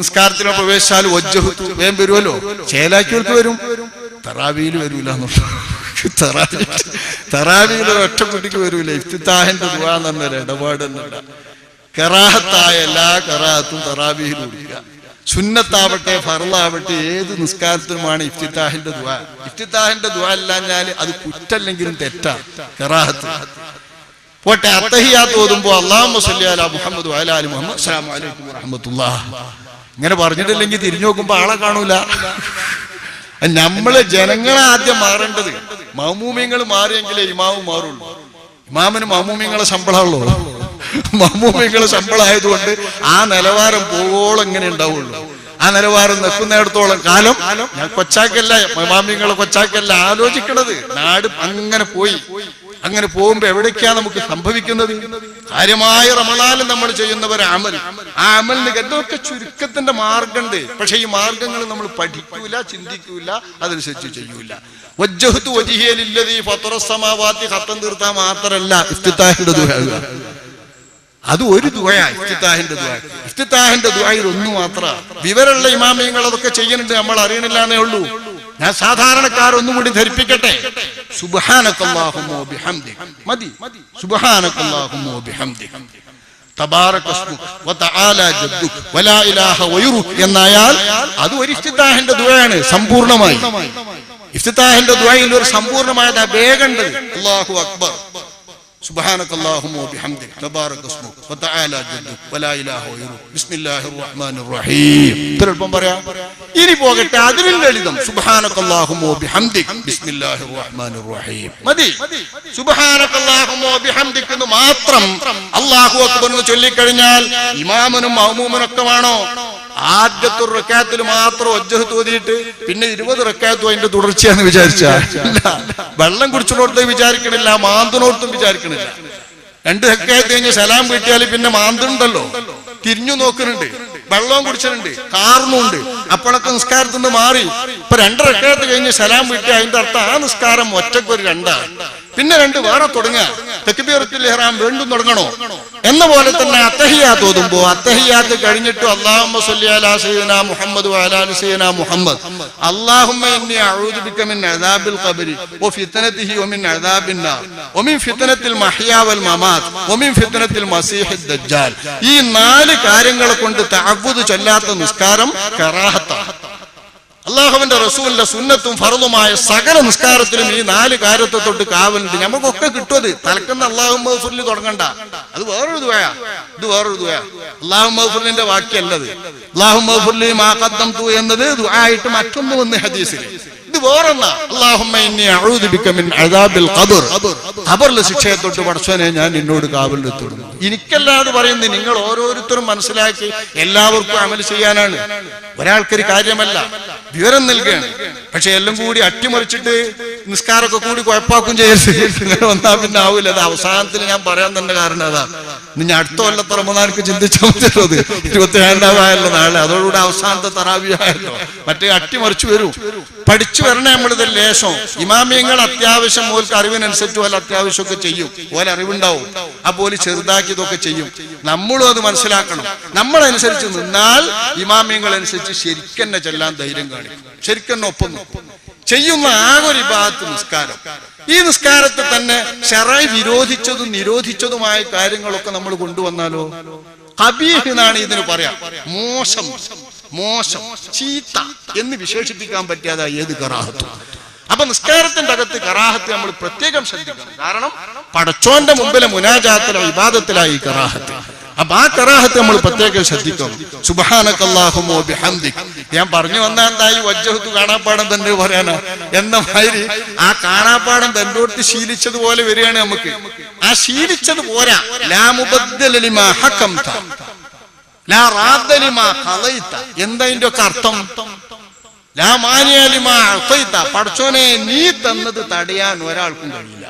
നിസ്കാരത്തിലോ പ്രവേശിച്ചാൽ ഒജ്ജഹത്തു വേം വരുമല്ലോ ചേലാക്കിയവർക്ക് വരും. തറാവിയിൽ വരൂല തറാവിയിൽ ഒറ്റ കുട്ടിക്ക് വരൂല. ഇഫ്തിത്താഹിന്റെ ദുആ എന്ന് ഇടപാട് ഇടപാടൊന്നുമില്ല കറാഹത്തായ എല്ലാ കറാഹത്തും തറാവിയിൽ ഓടിക്കുക. സുന്നത്താവട്ടെ ഫറലാവട്ടെ ഏത് നിസ്കാരത്തിനുമാണ് ഇഫ്തിത്താഹിന്റെ ദുആ? ഇഫ്തിത്താഹിന്റെ ദുആ അല്ലാഞ്ഞാൽ അത് കുറ്റല്ലെങ്കിലും തെറ്റാ. കറാഹത്ത്. പോട്ടെ അത്തഹിയാത്ത് ഓതുമ്പോ അള്ളാഹു സല്ലി അലാ മുഹമ്മദ് വഅലാ അലി മുഹമ്മദ് അസ്സലാമു അലൈക്കും വറഹ്മത്തുള്ളാഹ്. ഇങ്ങനെ പറഞ്ഞിട്ടില്ലെങ്കിൽ തിരിഞ്ഞു നോക്കുമ്പോ ആളെ കാണൂല. നമ്മൾ ജനങ്ങളെ ആദ്യം മാറേണ്ടത്. മൗമൂമിയങ്ങൾ മാറിയെങ്കിലേ ഇമാവും മാറുള്ളൂ. ഇമാമിന് മൗമൂമിയങ്ങളെ ശമ്പളമുള്ളൂ മൗമൂമിയങ്ങളെ ശമ്പളം ആയതുകൊണ്ട് ആ നിലവാരം പോകോളം ഇങ്ങനെ ഉണ്ടാവുള്ളൂ. ആ നിലവാരം നിൽക്കുന്നിടത്തോളം കാലം ഞാൻ കൊച്ചാക്കല്ല മാമിങ്ങളെ കൊച്ചാക്കല്ല ആലോചിക്കണത്. നാട് അങ്ങനെ പോയി. അങ്ങനെ പോകുമ്പോ എവിടേക്കാ നമുക്ക് സംഭവിക്കുന്നത്? കാര്യമായ റമണാലും നമ്മൾ ചെയ്യുന്നവർ അമൽ. ആ അമലിന് എന്തൊക്കെ ചുരുക്കത്തിന്റെ മാർഗമുണ്ട് പക്ഷെ ഈ മാർഗങ്ങൾ നമ്മൾ പഠിക്കൂല ചിന്തിക്കൂല അതനുസരിച്ച് ചെയ്യൂല. വജ്ജഹത്തു ഈ ഫത്തറസമാവാത്തി ഹത്തം തീർത്താൽ മാത്രല്ല ഇഫ്തിത്താഹിന്റെ ദുആ അത് ഒരു ദുആ ഇഫ്തിത്താഹിന്റെ ദുആ. ഇഫ്തിത്താഹിന്റെ ദുആയിൽ ഒന്ന് മാത്ര. വിവരമുള്ള ഇമാമിയങ്ങൾ അതൊക്കെ ചെയ്യുന്നുണ്ട് നമ്മൾ അറിയണില്ലാന്നേ ഉള്ളൂ. ഞാൻ സാധാരണക്കാർ ഒന്നും കൂടി ധരിപ്പിക്കട്ടെ? സുബ്ഹാനക്കല്ലാഹുമ്മ ബിഹംദി മതി. സുബ്ഹാനക്കല്ലാഹുമ്മ ബിഹംദി എന്നായാൽ അത് ഒരു ഇഫ്തിതാഹിന്റെ ദുആയാണ് സമ്പൂർണമായി ഇഫ്തിതാഹിന്റെ ദുആയിൽ ഒരു സമ്പൂർണമായ വേഗമുണ്ട് അല്ലാഹു അക്ബർ. سبحانك اللهم وبحمدك تبارك اسمك وتعالى جدك ولا اله غيرك بسم الله الرحمن الرحيم ഇത്ര എളുപ്പം പറയാം ഇനി പോകട്ടെ അതിലും ലളിതം സുബ്ഹാനക അല്ലാഹുമ്മ വബിഹംദിക് ബിസ്മില്ലാഹിർ റഹ്മാനിർ റഹീം മതി സുബ്ഹാനക അല്ലാഹുമ്മ വബിഹംദിക് എന്ന് മാത്രം അല്ലാഹു അക്ബർ എന്ന് ചൊല്ലിക്കഴിഞ്ഞാൽ ഇമാമനും മഅ്മൂമനും ഒക്കെ വേണോ ആദ്യത്തെ റക്കാത്തിൽ മാത്രം ഒജ്ജഹ് തോതിയിട്ട് പിന്നെ ഇരുപത് റക്കാത്തും അതിന്റെ തുടർച്ചയാന്ന് വിചാരിച്ച? വെള്ളം കുടിച്ചിടോടത്ത് വിചാരിക്കണില്ല മാന്തിനോടത്തും വിചാരിക്കണില്ല. രണ്ട് ഹെക്കായത്ത് കഴിഞ്ഞ് സലാം കിട്ടിയാൽ പിന്നെ മാന്തുണ്ടല്ലോ. തിരിഞ്ഞു നോക്കുന്നുണ്ട്. വെള്ളവും കുടിച്ചിട്ടുണ്ട്. കാർന്നുണ്ട് അപ്പോഴൊക്കെ നിസ്കാരത്തിൽ നിന്ന് മാറി. ഇപ്പൊ രണ്ട് റക്കായത്ത് കഴിഞ്ഞ് സലാം കിട്ടിയ അതിന്റെ അർത്ഥം ആ നിസ്കാരം ഒറ്റക്കൊരു രണ്ടാണ് പിന്നെ രണ്ട് വേറെ തുടങ്ങുക. തെക്കുബീറത്തിൽ ഇഹ്റാം വീണ്ടും തുടങ്ങണോ? എന്ന പോലെ തന്നെ അത്തഹിയാത്ത് ഓതുമ്പോ അത്തഹിയാത്ത് കഴിഞ്ഞിട്ട് അള്ളാഹുമ്മ അലാ മുഹമ്മദ് മുഹമ്മദ്. അല്ലാഹുമ്മ ഇന്നി അഊദു ബിക മിൻ അദാബിൽ ഖബരി വ മിൻ നാർ മിൻ ഫിത്നത്തിൽ മമാത് മിൻ ഫിത്നത്തിൽ ഈ നാല് കാര്യങ്ങളെ കൊണ്ട് തഅവ്വുദ് ചൊല്ലാത്ത നിസ്കാരം കറാഹത്താണ് അള്ളാഹുവിന്റെ റസൂലിന്റെ സുന്നത്തും ഫറതുമായ സകല നിസ്കാരത്തിലും ഈ നാല് കാര്യത്തെ തൊട്ട് കാവലുണ്ട്. നമുക്കൊക്കെ കിട്ടുമത് തലക്കുന്ന അള്ളാഹു മഹഫുലിൽ തുടങ്ങണ്ട. അത് വേറൊരു ദുവയാ ഇത് വേറൊരു ദുവയാ അള്ളാഹു മഹഫുലിന്റെ വാക്യല്ലത്. അള്ളാഹു മഹഫുലി മാഖദ്ദം തു എന്നത് ദുആയിട്ട് മറ്റൊന്ന് വന്ന് ഹദീസിൽ തൊട്ട് ഞാൻ നിന്നോട് കാവലിലെത്തുന്നു എനിക്കല്ലാതെ പറയുന്നത് നിങ്ങൾ ഓരോരുത്തരും മനസ്സിലാക്കി എല്ലാവർക്കും അമൽ ചെയ്യാനാണ്. ഒരാൾക്കൊരു കാര്യമല്ല. വിവരം നൽകുകയാണ്. പക്ഷെ എല്ലാം കൂടി അട്ടിമറിച്ചിട്ട് നിസ്കാരമൊക്കെ കൂടി കുഴപ്പാക്കും ചെയ്യരുത്. ഇങ്ങനെ വന്നാൽ പിന്നെ ആവില്ല അത് അവസാനത്തിൽ ഞാൻ പറയാൻ തന്നെ കാരണം അതാ. ഇനി അടുത്ത കൊല്ലത്തെ റമദാനക്ക് ചിന്തിച്ചാൽ മതിയല്ലോ അത് ഇരുപത്തി ഏഴാമല്ലോ നാളെ. അതോടുകൂടി അവസാനത്തെ തറാവിയായല്ലോ മറ്റേ അട്ടിമറിച്ചു വരും. പഠിച്ചു വരണേ നമ്മളിത് ലേശം. ഇമാമിയങ്ങൾ അത്യാവശ്യം ഓൽക്ക് അറിവിനനുസരിച്ച് പോലെ അത്യാവശ്യമൊക്കെ ചെയ്യും. പോലെ അറിവുണ്ടാവും. അപ്പോൾ ചെറുതാക്കി ഇതൊക്കെ ചെയ്യും. നമ്മളും അത് മനസ്സിലാക്കണം. നമ്മളനുസരിച്ച് നിന്നാൽ ഇമാമിയങ്ങൾ അനുസരിച്ച് ശരിക്കെന്നെ ചെല്ലാൻ ധൈര്യം കാണിക്കും. ശരിക്കെന്നെ ഒപ്പം. ചെയ്യുന്ന ആകൊരു ഭാഗത്ത് നിസ്കാരം. ഈ നിസ്കാരത്തെ തന്നെ ഷെറായി വിരോധിച്ചതും നിരോധിച്ചതുമായ കാര്യങ്ങളൊക്കെ നമ്മൾ കൊണ്ടുവന്നാലോ? കബീഹ് എന്നാണ് ഇതിന് പറയാം. മോശം മോശം ചീത്ത എന്ന് വിശേഷിപ്പിക്കാൻ പറ്റാതെ ഏത് കറാഹത്തും. അപ്പൊ നിസ്കാരത്തിന്റെ അകത്ത് കറാഹത്ത് നമ്മൾ പ്രത്യേകം ശ്രദ്ധിക്കണം. കാരണം പടച്ചോന്റെ മുമ്പിലെ മുനാജാത്തിലോ വിവാദത്തിലായി കറാഹത്ത്. അപ്പൊ ആ കറാഹത്ത് നമ്മൾ പ്രത്യേകം ശ്രദ്ധിക്കണം. സുബഹാനക്കല്ലാഹുമോ ബിഹംദിക് ഞാൻ പറഞ്ഞു വന്ന എന്തായി? വജ്ജഹത്ത് കാണാപ്പാടം തന്നെ പറയാനാ. എന്ന മാതിരി ആ കാണാപ്പാടം തന്നോട്ട് ശീലിച്ചതുപോലെ വരികയാണ് നമുക്ക്. ആ ശീലിച്ചത് പോരാ. ലാമുബദ്ദലിമാ ഹക്കംത. ലാ റാദ്ദലിമാ ഖളൈത എന്താ ഒക്കെ അർത്ഥം? ലാ മാനിയലിമാ അഅ്തൈത പടച്ചോനെ നീ തന്നത് തടയാൻ ഒരാൾക്കും കഴിയില്ല.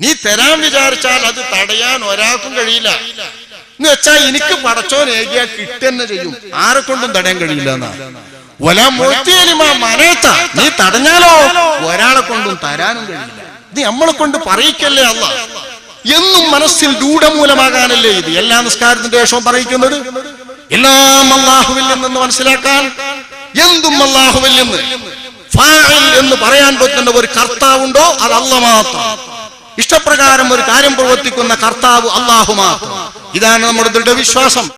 നീ തരാൻ വിചാരിച്ചാൽ അത് തടയാൻ ഒരാൾക്കും കഴിയില്ല. എന്ന് വെച്ചാൽ എനിക്ക് പടച്ചോൻ ഏകിയാൽ കിട്ടുന്ന ചെയ്യും. ആരെ കൊണ്ടും തടയാൻ കഴിയില്ല എന്നാ. ഒലാ മൊത്തിയലിമാ മനേത്ത. നീ തടഞ്ഞാലോ? ഒരാളെ കൊണ്ടും തരാനും കഴിയില്ല. ഇത് നമ്മളെ കൊണ്ട് പറയിക്കല്ലേ അല്ല. എന്നും മനസ്സിൽ രൂഢമൂലമാകാനല്ലേ ഇത്? എല്ലാ നിസ്കാരത്തിന്റെ ശേഷവും പറയിക്കുന്നത്? എല്ലാം അള്ളാഹുവിൽ നിന്ന് മനസ്സിലാക്കാൻ. എന്തും അള്ളാഹുവിൽ നിന്ന്. എന്ന് പറയാൻ പറ്റുന്ന ഒരു കർത്താവുണ്ടോ? അത് അല്ല മാത്രം. ഇഷ്ടപ്രകാരം ഒരു കാര്യം പ്രവർത്തിക്കുന്ന കർത്താവ് അള്ളാഹു മാത്രം. ഇതാണ് നമ്മുടെ ദൃഢവിശ്വാസം.